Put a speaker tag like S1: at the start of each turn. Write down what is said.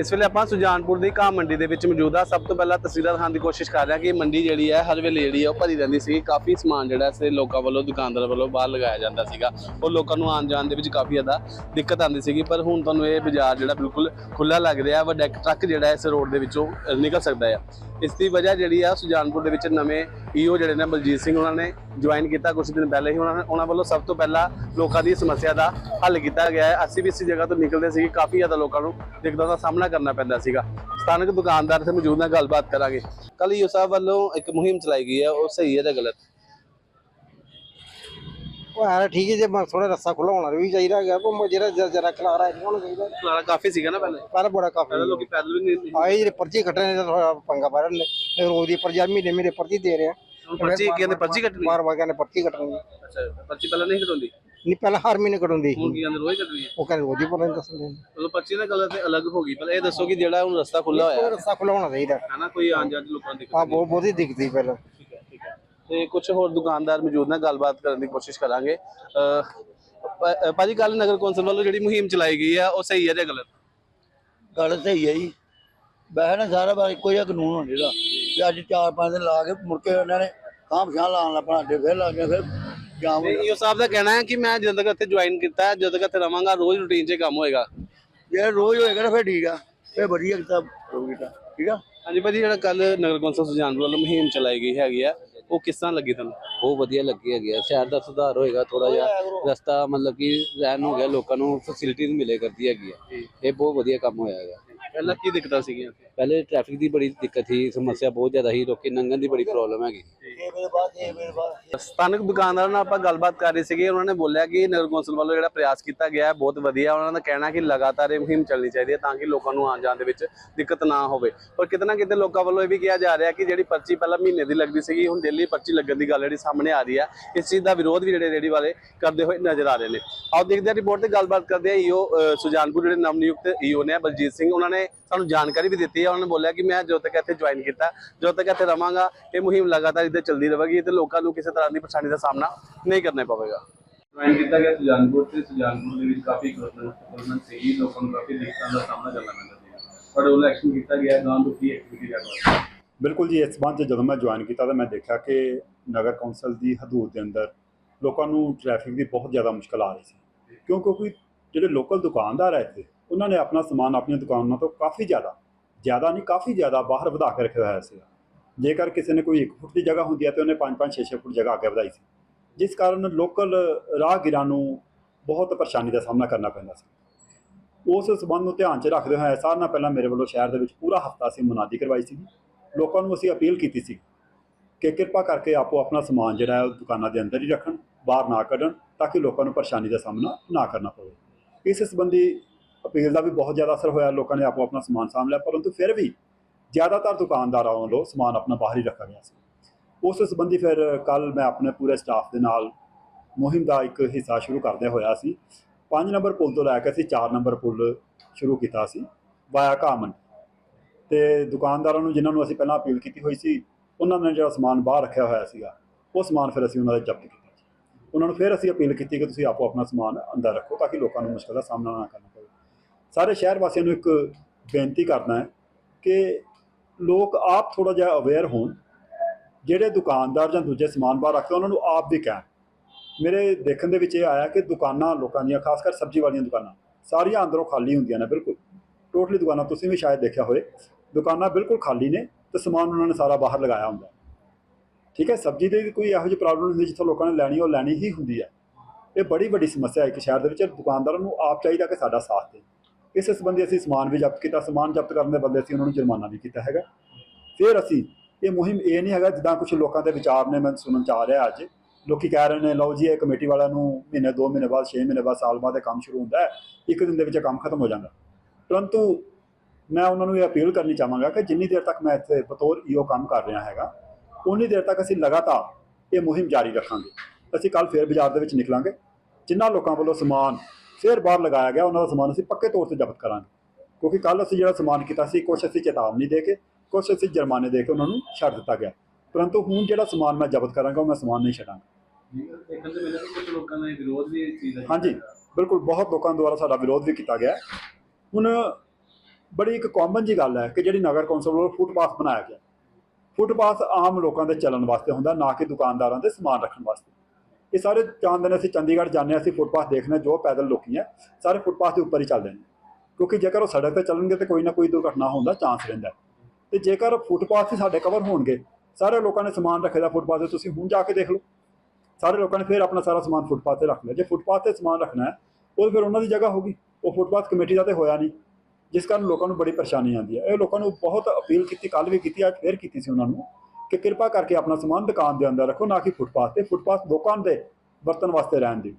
S1: ਇਸ ਵੇਲੇ ਆਪਾਂ ਸੁਜਾਨਪੁਰ ਦੀ ਘਾਹ ਮੰਡੀ ਦੇ ਵਿੱਚ ਮੌਜੂਦ ਆ ਸਭ ਤੋਂ ਪਹਿਲਾਂ ਤਸਵੀਰਾਂ ਦਿਖਾਉਣ ਦੀ ਕੋਸ਼ਿਸ਼ ਕਰ ਰਿਹਾ ਕਿ ਮੰਡੀ ਜਿਹੜੀ ਹੈ, ਹਰ ਵੇਲੇ ਜਿਹੜੀ ਹੈ, ਉਹ ਭਰੀ ਰਹਿੰਦੀ ਸੀ ਕਾਫੀ ਸਮਾਨ ਜਿਹੜਾ ਸੇ ਲੋਕਾਂ ਵੱਲੋਂ, ਦੁਕਾਨਦਾਰ ਵੱਲੋਂ ਬਾਹਰ ਲਗਾਇਆ ਜਾਂਦਾ ਸੀਗਾ। ਉਹ ਲੋਕਾਂ ਨੂੰ ਆਉਣ ਜਾਣ ਦੇ ਵਿੱਚ ਕਾਫੀ ਜ਼ਿਆਦਾ ਦਿੱਕਤ ਆਉਂਦੀ ਸੀਗੀ, ਪਰ ਹੁਣ ਤੁਹਾਨੂੰ ਇਹ ਬਾਜ਼ਾਰ ਜਿਹੜਾ ਬਿਲਕੁਲ ਖੁੱਲਾ ਲੱਗ ਰਿਹਾ ਵੱਡਾ ਟਰੱਕ ਜਿਹੜਾ ਇਸ ਰੋਡ ਦੇ ਵਿੱਚੋਂ ਨਿਕਲ ਸਕਦਾ ਹੈ। ਇਸ ਦੀ ਵਜ੍ਹਾ ਜਿਹੜੀ ਆ ਸੁਜਾਨਪੁਰ ਦੇ ਵਿੱਚ ਨਵੇਂ ਈਓ ਜਿਹੜੇ ਨੇ, ਬਲਜੀਤ ਸਿੰਘ ਉਹਨਾਂ ਨੇ ਜੁਆਇਨ ਕੀਤਾ ਕੁਝ ਦਿਨ ਪਹਿਲੇ ਹੀ। ਉਹਨਾਂ ਨੇ, ਉਹਨਾਂ ਵੱਲੋਂ ਸਭ ਤੋਂ ਪਹਿਲਾਂ ਲੋਕਾਂ ਦੀ ਸਮੱਸਿਆ ਦਾ ਹੱਲ ਕੀਤਾ ਗਿਆ ਹੈ। ਅਸੀਂ ਵੀ ਇਸੇ ਜਗ੍ਹਾ ਤੋਂ ਨਿਕਲਦੇ ਸੀ ਕਾਫੀ ਜ਼ਿਆਦਾ ਲੋਕਾਂ ਨੂੰ ਦਿੱਕਤਾਂ ਦਾ ਸਾਹਮਣਾ ਕਰਨਾ ਪੈਂਦਾ ਸੀਗਾ। ਸਥਾਨਕ ਦੁਕਾਨਦਾਰ ਤੇ ਮੌਜੂਦ ਨਾਲ ਗੱਲਬਾਤ ਕਰਾਂਗੇ। ਕੱਲ ਈਓ ਸਾਹਿਬ ਵੱਲੋਂ ਇੱਕ ਮੁਹਿੰਮ ਚਲਾਈ ਗਈ ਹੈ ਉਹ ਸਹੀ ਹੈ ਜਾਂ ਗਲਤ?
S2: ਉਹ ਹੈ ਠੀਕ ਹੈ ਜੇ ਥੋੜਾ ਰਸਤਾ ਖੁੱਲਾ ਹੋਣਾ ਵੀ ਚਾਹੀਦਾ ਹੈਗਾ ਉਹ ਜਿਹੜਾ ਜਰਾ ਜਰਾ ਖਲਾਰਾ ਨਹੀਂ ਹੋਣਾ ਚਾਹੀਦਾ।
S1: ਖਲਾਰਾ ਕਾਫੀ ਸੀਗਾ ਨਾ ਪਹਿਲੇ?
S2: ਪਰ ਬੜਾ ਕਾਫੀ
S1: ਪਹਿਲਾਂ ਲੋਕੀ ਪੈਦਲ ਵੀ ਨਹੀਂ
S2: ਆਏ ਜਿਹੜੇ ਪਰਚੀ ਕੱਟਣੇ ਨੇ ਥੋੜਾ ਪੰਗਾ ਪਾ ਰਹੇ ਨੇ ਰੋਜ਼ ਦੀ ਪਰਚੀ ਮਹੀਨੇ ਮਹੀਨੇ ਪਰਚੀ ਦੇ ਰਹੇ ਆ।
S1: ਪਰਚੀ ਕਹਿੰਦੇ ਪਰਚੀ ਕੱਟਣੀ?
S2: ਬਾਰ ਬਾਰ ਕਹਿੰਦੇ ਪਰਚੀ ਕੱਟਣੀ। ਹੈ।
S1: ਅੱਛਾ ਪਰਚੀ ਪਹਿਲਾਂ ਨਹੀਂ ਕਟਾਉਂਦੀ?
S2: ਨਹੀਂ ਪਹਿਲਾਂ ਹਰ ਮਹੀਨੇ ਕਟਾਉਂਦੀ
S1: ਹੁਣ ਕੀ ਕਹਿੰਦੇ ਰੋਜ਼ ਕੱਟਣੀ ਹੈ?
S2: ਉਹ ਕਹਿੰਦੇ ਰੋਜ਼ ਹੀ ਪਤਾ ਨਹੀਂ ਦੱਸਦੇ ਨੇ
S1: ਉਦੋਂ ਪਰਚੀ ਦਾ ਗੱਲ ਤੇ ਅਲੱਗ ਹੋ ਗਈ ਪਹਿਲਾਂ ਇਹ ਦੱਸੋ ਕਿ ਜਿਹੜਾ ਹੁਣ ਰਸਤਾ ਖੁੱਲਾ ਹੋਇਆ।
S2: ਉਹ ਰਸਤਾ ਖੁੱਲਾ ਹੋਣਾ ਚਾਹੀਦਾ।
S1: ਹੈ ਨਾ ਕੋਈ ਆਉਣ ਜਾਣ ਦੀ ਲੋਕਾਂ ਨੂੰ ਦਿੱਕਤ
S2: ਆ ਬਹੁਤ ਬਹੁਤੀ ਦਿਖਦੀ ਪਹਿਲਾਂ।
S1: ਠੀਕ ਹੈ ਠੀਕ ਹੈ। ਤੇ ਕੁਝ ਹੋਰ ਦੁਕਾਨਦਾਰ ਮੌਜੂਦ ਨੇ ਗੱਲਬਾਤ ਕਰਨ ਦੀ ਕੋਸ਼ਿਸ਼ ਕਰਾਂਗੇ। ਅਹ, ਭ- ਅਹ, ਭਾਜੀ ਕੱਲ ਨਗਰ ਕੌਂਸਲ ਵੱਲੋਂ ਜਿਹੜੀ ਮੁਹਿੰਮ ਚਲਾਈ ਗਈ ਆ ਉਹ ਸਹੀ ਹੈ ਜਾਂ ਗਲਤ?
S3: ਗੱਲ ਸਹੀ ਹੈ ਜੀ। ਵੈਸੇ ਨਾ ਸਾਰਾ ਬਾਰ ਇੱਕੋ ਜਿਹਾ ਕਾਨੂੰਨ ਹੋਣਾ ਚਾਹੀਦਾ। ਕਿ ਅੱਜ ਚਾਰ ਪੰਜ ਦਿਨ ਲਾ ਕੇ ਮੁੜ ਕੇ ਉਹਨਾਂ ਨੇ ਕਾਮ ਪਛਾਣ ਲਾਉਣ ਲੱਪਣਾ ਅੱਡੇ ਫਿਰ ਲੱਗ ਫਿਰ ਹੋ
S1: ਤੇ ਈਓ ਸਾਹਿਬ ਦਾ ਕਹਿਣਾ ਹੈ ਕਿ ਮੈਂ ਜਦੋਂ ਤੱਕ ਇੱਥੇ ਜੁਆਇਨ ਕੀਤਾ ਜਦੋਂ ਤੱਕ ਇੱਥੇ ਰਵਾਂਗਾ ਰੋਜ਼ ਰੂਟੀਨ 'ਚ ਕੰਮ ਹੋਏਗਾ।
S3: ਜੇ ਰੋਜ਼ ਹੋਏਗਾ ਨਾ ਫਿਰ ਠੀਕ ਆ। ਫਿਰ ਵਧੀਆ ਕਿਤਾ ਹੋਊਗੀ ਤਾਂ। ਠੀਕ ਆ?
S1: ਹਾਂਜੀ ਭਾਜੀ ਜਿਹੜਾ ਕੱਲ ਨਗਰ ਕੌਂਸਲ ਸੁਜਾਨਪੁਰ ਵੱਲੋਂ ਮੁਹਿੰਮ ਚਲਾਈ ਗਈ ਹੈਗੀ ਆ ਉਹ ਕਿਸ ਤਰ੍ਹਾਂ ਲੱਗੀ ਤੁਹਾਨੂੰ?
S4: ਬਹੁਤ ਵਧੀਆ ਲੱਗੀ ਹੈਗੀ ਆ। ਸ਼ਹਿਰ ਦਾ ਸੁਧਾਰ ਹੋਏਗਾ ਥੋੜਾ ਜਿਹਾ ਰਸਤਾ ਮਤਲਬ ਕਿ ਰਹਿਣ ਹੋ ਗਿਆ ਲੋਕਾਂ ਨੂੰ ਫੈਸਿਲਿਟੀਜ਼ ਮਿਲੇ ਕਰਦੀ ਹੈਗੀ ਆ। ਇਹ ਬਹੁਤ ਵਧੀਆ ਕੰਮ ਹੋਇਆ ਹੈਗਾ।
S1: ਪਹਿਲਾਂ ਕੀ ਦਿੱਕਤਾਂ ਸੀਗੀਆਂ?
S4: ਪਹਿਲੇ ਟ੍ਰੈਫਿਕ ਦੀ ਬੜੀ ਦਿੱਕਤ ਸੀ, ਸਮੱਸਿਆ ਬਹੁਤ ਜ਼ਿਆਦਾ ਸੀ, ਲੋਕੀ ਲੰਘਣ ਦੀ ਬੜੀ ਪ੍ਰੋਬਲਮ ਹੈਗੀ
S1: ਸਥਾਨਕ ਦੁਕਾਨਦਾਰਾਂ ਨਾਲ ਆਪਾਂ ਗੱਲਬਾਤ ਕਰ ਰਹੇ ਸੀਗੇ, ਉਹਨਾਂ ਨੇ ਬੋਲਿਆ ਕਿ ਨਗਰ ਕੌਂਸਲ ਵੱਲੋਂ ਜਿਹੜਾ ਪ੍ਰਯਾਸ ਕੀਤਾ ਗਿਆ ਹੈ, ਬਹੁਤ ਵਧੀਆ, ਉਹਨਾਂ ਦਾ ਕਹਿਣਾ ਕਿ ਲਗਾਤਾਰ ਇਹ ਮੁਹਿੰਮ ਚੱਲਣੀ ਚਾਹੀਦੀ ਹੈ ਤਾਂ ਕਿ ਲੋਕਾਂ ਨੂੰ ਆਉਣ ਜਾਣ ਦੇ ਵਿੱਚ ਦਿੱਕਤ ਨਾ ਹੋਵੇ। ਪਰ ਕਿਤੇ ਨਾ ਕਿਤੇ ਲੋਕਾਂ ਵੱਲੋਂ ਇਹ ਵੀ ਕਿਹਾ ਜਾ ਰਿਹਾ ਕਿ ਜਿਹੜੀ ਪਰਚੀ ਪਹਿਲਾਂ ਮਹੀਨੇ ਦੀ ਲੱਗਦੀ ਸੀਗੀ, ਹੁਣ ਦਿੱਲੀ ਪਰਚੀ ਲੱਗਣ ਦੀ ਗੱਲ ਜਿਹੜੀ ਸਾਹਮਣੇ ਆ ਰਹੀ ਹੈ, ਇਸ ਚੀਜ਼ ਦਾ ਵਿਰੋਧ ਵੀ ਜਿਹੜੇ ਰੇੜੀ ਵਾਲੇ ਕਰਦੇ ਹੋਏ ਨਜ਼ਰ ਆ ਰਹੇ ਨੇ। ਆਓ ਦੇਖਦੇ ਹਾਂ ਰਿਪੋਰਟ ਤੇ ਗੱਲਬਾਤ ਕਰਦੇ ਹਾਂ, ਈਓ ਸੁਜਾਨਪੁਰ ਜਿਹੜੇ ਨਵ ਨਵਨਿਯੁਕਤ ਈਓ ਨੇ ਬਲਜੀਤ ਸਿੰਘ, ਉਹਨਾਂ ਨੇ ਸਾਨੂੰ ਜਾਣਕਾਰੀ ਵੀ ਦਿੱਤੀ ਹੈ। ਉਹਨਾਂ ਨੇ ਬੋਲਿਆ ਕਿ ਮੈਂ ਜਦੋਂ ਤੱਕ ਇੱਥੇ ਜੁਆਇਨ ਕੀਤਾ। ਜਦੋਂ ਤੱਕ ਇੱਥੇ ਰਵਾਂਗਾ ਇਹ ਮੁਹਿੰਮ ਲਗਾਤਾਰ ਇੱਥੇ ਚੱਲਦੀ ਰਹੇਗੀ ਤੇ ਲੋਕਾਂ ਨੂੰ ਕਿਸੇ ਤਰ੍ਹਾਂ ਦੀ ਪਰੇਸ਼ਾਨੀ ਦਾ ਸਾਹਮਣਾ ਨਹੀਂ ਕਰਨਾ ਪਵੇਗਾ। ਜੁਆਇਨ ਕੀਤਾ ਗਿਆ ਸੁਜਾਨਪੁਰ ਤੇ ਸੁਜਾਨਪੁਰ ਦੇ ਵਿੱਚ ਕਾਫੀ ਗਵਰਨਮੈਂਟ ਸੀ ਲੋਕਾਂ ਨੂੰ ਕਾਫੀ ਦਿੱਕਤਾਂ ਦਾ ਸਾਹਮਣਾ ਕਰਨਾ ਪੈਂਦਾ ਸੀ। ਪਰ ਉਹ ਐਕਸ਼ਨ ਕੀਤਾ ਗਿਆ ਗਾਂ ਤੋਂ ਕੀ ਐਕਟੀਵਿਟੀ ਕਰਵਾ
S5: ਬਿਲਕੁਲ ਜੀ ਇਸ ਸੰਬੰਧ 'ਚ ਜਦੋਂ ਮੈਂ ਜੁਆਇਨ ਕੀਤਾ ਤਾਂ ਮੈਂ ਦੇਖਿਆ ਕਿ ਨਗਰ ਕੌਂਸਲ ਦੀ ਹਦੂਦ ਦੇ ਅੰਦਰ ਲੋਕਾਂ ਨੂੰ ਟ੍ਰੈਫਿਕ ਦੀ ਬਹੁਤ ਜ਼ਿਆਦਾ ਮੁਸ਼ਕਲ ਆ ਰਹੀ ਸੀ। ਕਿਉਂ ਕਿਉਂਕਿ ਜਿਹੜੇ ਲੋਕਲ ਦੁਕਾਨਦਾਰ ਹੈ ਇੱਥੇ ਉਹਨਾਂ ਨੇ ਆਪਣਾ ਸਮਾਨ ਆਪਣੀਆਂ ਦੁਕਾਨਾਂ ਤੋਂ ਕਾਫੀ ਜ਼ਿਆਦਾ ਜ਼ਿਆਦਾ ਨਹੀਂ, ਕਾਫੀ ਜ਼ਿਆਦਾ ਬਾਹਰ ਵਧਾ ਕੇ ਰੱਖਿਆ ਹੋਇਆ ਸੀਗਾ। ਜੇਕਰ ਕਿਸੇ ਨੇ ਕੋਈ 1 ਫੁੱਟ ਦੀ ਜਗ੍ਹਾ ਹੁੰਦੀ ਹੈ ਤੇ ਉਹਨੇ 5-5 6-6 ਫੁੱਟ ਜਗ੍ਹਾ ਅੱਗੇ ਵਧਾਈ ਸੀ। ਜਿਸ ਕਾਰਨ ਲੋਕਲ ਰਾਹਗੀਰਾਂ ਨੂੰ ਬਹੁਤ ਪਰੇਸ਼ਾਨੀ ਦਾ ਸਾਹਮਣਾ ਕਰਨਾ ਪੈਂਦਾ ਸੀ। ਉਸ ਸਬੰਧ ਨੂੰ ਧਿਆਨ 'ਚ ਰੱਖਦੇ ਹੋਏ ਸਾਰਿਆਂ ਨਾਲ ਪਹਿਲਾਂ ਮੇਰੇ ਵੱਲੋਂ ਸ਼ਹਿਰ ਦੇ ਵਿੱਚ ਪੂਰਾ ਹਫਤਾ ਅਸੀਂ ਮੁਨਾਦੀ ਕਰਵਾਈ ਸੀ ਲੋਕਾਂ ਨੂੰ ਅਸੀਂ ਅਪੀਲ ਕੀਤੀ ਸੀ ਕਿ ਕਿਰਪਾ ਕਰਕੇ ਆਪੋ ਆਪਣਾ ਸਮਾਨ ਜਿਹੜਾ ਹੈ ਉਹ ਦੁਕਾਨਾਂ ਦੇ ਅੰਦਰ ਹੀ ਰੱਖਣ, ਬਾਹਰ ਨਾ ਕੱਢਣ, ਤਾਂ ਕਿ ਲੋਕਾਂ ਨੂੰ ਪਰੇਸ਼ਾਨੀ ਦਾ ਸਾਹਮਣਾ ਨਾ ਕਰਨਾ ਪਵੇ। ਇਸ ਸੰਬੰਧੀ ਅਪੀਲ ਦਾ ਵੀ ਬਹੁਤ ਜ਼ਿਆਦਾ ਅਸਰ ਹੋਇਆ, ਲੋਕਾਂ ਨੇ ਆਪੋ ਆਪਣਾ ਸਮਾਨ ਸਾਂਭ ਲਿਆ, ਪਰੰਤੂ ਫਿਰ ਵੀ ਜ਼ਿਆਦਾਤਰ ਦੁਕਾਨਦਾਰਾਂ ਵੱਲੋਂ ਸਮਾਨ ਆਪਣਾ ਬਾਹਰ ਹੀ ਰੱਖਿਆ ਗਿਆ ਸੀ। ਉਸ ਸੰਬੰਧੀ ਫਿਰ ਕੱਲ ਮੈਂ ਆਪਣੇ ਪੂਰੇ ਸਟਾਫ ਦੇ ਨਾਲ ਮੁਹਿੰਮ ਦਾ ਇੱਕ ਹਿੱਸਾ ਸ਼ੁਰੂ ਕਰਦੇ ਹੋਇਆ ਸੀ। 5 ਨੰਬਰ ਪੁਲ ਤੋਂ ਲੈ ਕੇ ਅਸੀਂ 4 ਨੰਬਰ ਪੁਲ ਸ਼ੁਰੂ ਕੀਤਾ ਸੀ, ਵਾਇਆ ਕਾਮਨ ਤੇ ਦੁਕਾਨਦਾਰਾਂ ਨੂੰ, ਜਿਨ੍ਹਾਂ ਨੂੰ ਅਸੀਂ ਪਹਿਲਾਂ ਅਪੀਲ ਕੀਤੀ ਹੋਈ ਸੀ, ਉਹਨਾਂ ਨੇ ਜਿਹੜਾ ਸਮਾਨ ਬਾਹਰ ਰੱਖਿਆ ਹੋਇਆ ਸੀਗਾ, ਉਹ ਸਮਾਨ ਫਿਰ ਅਸੀਂ ਉਹਨਾਂ ਦਾ ਜ਼ਬਤ ਕੀਤਾ। ਉਹਨਾਂ ਨੂੰ ਫਿਰ ਅਸੀਂ ਅਪੀਲ ਕੀਤੀ ਕਿ ਤੁਸੀਂ ਆਪੋ ਆਪਣਾ ਸਮਾਨ ਅੰਦਰ ਰੱਖੋ, ਤਾਂ ਕਿ ਲੋਕਾਂ ਨੂੰ ਮੁਸ਼ਕਲ ਦਾ ਸਾਹਮਣਾ ਨਾ ਕਰਨਾ ਸਾਰੇ ਸ਼ਹਿਰ ਵਾਸੀਆਂ ਨੂੰ ਇੱਕ ਬੇਨਤੀ ਕਰਨਾ ਹੈ ਕਿ ਲੋਕ ਆਪ ਥੋੜਾ ਜਿਹਾ ਅਵੇਅਰ ਹੋਣ, ਜਿਹੜੇ ਦੁਕਾਨਦਾਰ ਜਾਂ ਦੂਜੇ ਸਮਾਨ ਬਾਹਰ ਰੱਖਦੇ ਉਹਨਾਂ ਨੂੰ ਆਪ ਵੀ ਕਹਿਣ। ਮੇਰੇ ਦੇਖਣ ਦੇ ਵਿੱਚ ਇਹ ਆਇਆ ਕਿ ਦੁਕਾਨਾਂ ਲੋਕਾਂ ਦੀਆਂ ਖਾਸ ਕਰ ਸਬਜ਼ੀ ਵਾਲੀਆਂ ਦੁਕਾਨਾਂ, ਸਾਰੀਆਂ ਅੰਦਰੋਂ ਖਾਲੀ ਹੁੰਦੀਆਂ ਨੇ, ਬਿਲਕੁਲ। ਟੋਟਲੀ ਦੁਕਾਨਾਂ ਤੁਸੀਂ ਵੀ ਸ਼ਾਇਦ ਦੇਖਿਆ ਹੋਵੇ, ਦੁਕਾਨਾਂ ਬਿਲਕੁਲ ਖਾਲੀ ਨੇ ਤੇ ਸਮਾਨ ਉਹਨਾਂ ਨੇ ਸਾਰਾ ਬਾਹਰ ਲਗਾਇਆ ਹੁੰਦਾ। ਠੀਕ ਹੈ, ਸਬਜ਼ੀ ਦੀ ਕੋਈ ਇਹੋ ਜਿਹੀ ਪ੍ਰੋਬਲਮ ਹੁੰਦੀ ਜਿੱਥੋਂ ਲੋਕਾਂ ਨੇ ਲੈਣੀ, ਉਹ ਲੈਣੀ ਹੀ ਹੁੰਦੀ ਹੈ। ਇਹ ਬੜੀ ਵੱਡੀ ਸਮੱਸਿਆ ਹੈ ਕਿ ਸ਼ਹਿਰ ਦੇ ਵਿੱਚ, ਦੁਕਾਨਦਾਰਾਂ ਨੂੰ ਆਪ ਚਾਹੀਦਾ ਕਿ ਸਾਡਾ ਸਾਥ ਦੇ ਇਸ ਸੰਬੰਧੀ ਅਸੀਂ ਸਮਾਨ ਵੀ ਜ਼ਬਤ ਕੀਤਾ, ਸਮਾਨ ਜ਼ਬਤ ਕਰਨ ਦੇ ਬਦਲੇ ਅਸੀਂ ਉਹਨਾਂ ਨੂੰ ਜੁਰਮਾਨਾ ਵੀ ਕੀਤਾ ਹੈਗਾ। ਫਿਰ ਅਸੀਂ ਇਹ ਮੁਹਿੰਮ ਇਹ ਨਹੀਂ ਹੈਗਾ ਜਿੱਦਾਂ ਕੁਝ ਲੋਕਾਂ ਦੇ ਵਿਚਾਰ ਨੇ, ਮੈਂ ਸੁਣਨ ਚ ਆ ਰਿਹਾ ਅੱਜ। ਲੋਕੀ ਕਹਿ ਰਹੇ ਨੇ, ਲਓ ਜੀ, ਇਹ ਕਮੇਟੀ ਵਾਲਿਆਂ ਨੂੰ ਮਹੀਨੇ 2 ਮਹੀਨੇ ਬਾਅਦ 6 ਮਹੀਨੇ ਬਾਅਦ, ਸਾਲ ਬਾਅਦ ਇਹ ਕੰਮ ਸ਼ੁਰੂ ਹੁੰਦਾ ਹੈ, ਇੱਕ ਦਿਨ ਦੇ ਵਿੱਚ ਇਹ ਕੰਮ ਖਤਮ ਹੋ ਜਾਂਦਾ। ਪਰੰਤੂ ਮੈਂ ਉਹਨਾਂ ਨੂੰ ਇਹ ਅਪੀਲ ਕਰਨੀ ਚਾਹਾਂਗਾ ਕਿ ਜਿੰਨੀ ਦੇਰ ਤੱਕ ਮੈਂ ਇੱਥੇ ਬਤੌਰ ਈਓ ਕੰਮ ਕਰ ਰਿਹਾ ਹੈਗਾ ਉਨੀ ਦੇਰ ਤੱਕ ਅਸੀਂ ਲਗਾਤਾਰ ਇਹ ਮੁਹਿੰਮ ਜਾਰੀ ਰੱਖਾਂਗੇ। ਅਸੀਂ ਕੱਲ ਫੇਰ ਬਾਜ਼ਾਰ ਦੇ ਵਿੱਚ ਨਿਕਲਾਂਗੇ ਜਿਨ੍ਹਾਂ ਲੋਕਾਂ ਵੱਲੋਂ ਸਮਾਨ ਫੇਰ ਬਾਹਰ ਲਗਾਇਆ ਗਿਆ, ਉਹਨਾਂ ਦਾ ਸਮਾਨ ਅਸੀਂ ਪੱਕੇ ਤੌਰ ਤੇ ਜ਼ਬਤ ਕਰਾਂਗੇ। ਕਿਉਂਕਿ ਕੱਲ ਅਸੀਂ ਜਿਹੜਾ ਸਮਾਨ ਕੀਤਾ ਸੀ, ਕੁਛ ਅਸੀਂ ਚੇਤਾਵਨੀ ਦੇ ਕੇ, ਕੁਛ ਅਸੀਂ ਜੁਰਮਾਨੇ ਦੇ ਕੇ ਉਹਨਾਂ ਨੂੰ ਛੱਡ ਦਿੱਤਾ ਗਿਆ। ਪਰੰਤੂ ਹੁਣ ਜਿਹੜਾ ਸਮਾਨ ਮੈਂ ਜ਼ਬਤ ਕਰਾਂਗਾ, ਉਹ ਮੈਂ ਸਮਾਨ ਨਹੀਂ ਛੱਡਾਂਗਾ।
S1: ਦੇਖਣ ਤੇ ਮਿਲਿਆ ਕਿ ਕੁਝ ਲੋਕਾਂ ਨੇ ਵਿਰੋਧ ਵੀ ਇਸ ਚੀਜ਼ ਦਾ
S5: ਹਾਂਜੀ, ਬਿਲਕੁਲ ਬਹੁਤ ਲੋਕਾਂ ਦੁਆਰਾ ਸਾਡਾ ਵਿਰੋਧ ਵੀ ਕੀਤਾ ਗਿਆ। ਹੈ। ਹੁਣ ਬੜੀ ਇੱਕ ਕਾਮਨ ਜੀ ਗੱਲ ਹੈ ਕਿ ਜਿਹੜੀ ਨਗਰ ਕੌਂਸਲ ਵੱਲੋਂ ਫੁੱਟਪਾਥ ਬਣਾਇਆ ਗਿਆ। ਫੁੱਟਪਾਥ ਆਮ ਲੋਕਾਂ ਦੇ ਚੱਲਣ ਵਾਸਤੇ ਹੁੰਦਾ, ਨਾ ਕਿ ਦੁਕਾਨਦਾਰਾਂ ਦੇ ਸਮਾਨ ਰੱਖਣ ਵਾਸਤੇ। ਇਹ ਸਾਰੇ ਚਾਹੁੰਦੇ ਨੇ ਅਸੀਂ ਚੰਡੀਗੜ੍ਹ ਜਾਂਦੇ ਹਾਂ, ਅਸੀਂ ਫੁੱਟਪਾਥ ਦੇਖਦੇ ਹਾਂ, ਜੋ ਪੈਦਲ ਲੋਕੀ ਹੈ, ਸਾਰੇ ਫੁੱਟਪਾਥ ਦੇ ਉੱਪਰ ਹੀ ਚੱਲਦੇ ਨੇ। ਕਿਉਂਕਿ ਜੇਕਰ ਉਹ ਸੜਕ ਤੇ ਚੱਲਣਗੇ ਤੇ ਕੋਈ ਨਾ ਕੋਈ ਦੁਰਘਟਨਾ ਹੋਣ ਦਾ ਚਾਂਸ ਰਹਿੰਦਾ ਹੈ। ਤੇ ਜੇਕਰ ਫੁੱਟਪਾਥ ਹੀ ਸਾਡੇ ਕਵਰ ਹੋਣਗੇ, ਸਾਰੇ ਲੋਕਾਂ ਨੇ ਸਮਾਨ ਰੱਖੇ ਦਾ ਫੁੱਟਪਾਥ ਤੇ, ਤੁਸੀਂ ਹੁਣ ਜਾ ਕੇ ਦੇਖ ਲਓ। ਸਾਰੇ ਲੋਕਾਂ ਨੇ ਫਿਰ ਆਪਣਾ ਸਾਰਾ ਸਮਾਨ ਫੁੱਟਪਾਥ ਤੇ ਰੱਖ ਲਿਆ। ਜੇ ਫੁੱਟਪਾਥ ਤੇ ਸਮਾਨ ਰੱਖਣਾ ਹੈ ਉਹ ਫਿਰ ਉਹਨਾਂ ਦੀ ਜਗ੍ਹਾ ਹੋਗੀ ਉਹ ਫੁੱਟਪਾਥ ਕਮੇਟੀ ਦਾ ਤੇ ਹੋਇਆ ਨਹੀਂ, ਜਿਸ ਕਾਰਨ ਲੋਕਾਂ ਨੂੰ ਬੜੀ ਪਰੇਸ਼ਾਨੀ ਆਉਂਦੀ ਹੈ। ਇਹ ਲੋਕਾਂ ਨੂੰ ਬਹੁਤ ਅਪੀਲ ਕੀਤੀ ਕੱਲ ਵੀ ਕੀਤੀ, ਅੱਜ ਫੇਰ ਕੀਤੀ ਸੀ ਉਹਨਾਂ ਨੂੰ। ਕਿ ਕਿਰਪਾ ਕਰਕੇ ਆਪਣਾ ਸਮਾਨ ਦੁਕਾਨ ਦੇ ਅੰਦਰ ਰੱਖੋ, ਨਾ ਕਿ ਫੁੱਟਪਾਥ ਤੇ। ਫੁੱਟਪਾਥ ਲੋਕਾਂ ਦੇ ਵਰਤਣ ਵਾਸਤੇ ਰਹਿਣ ਦਿਓ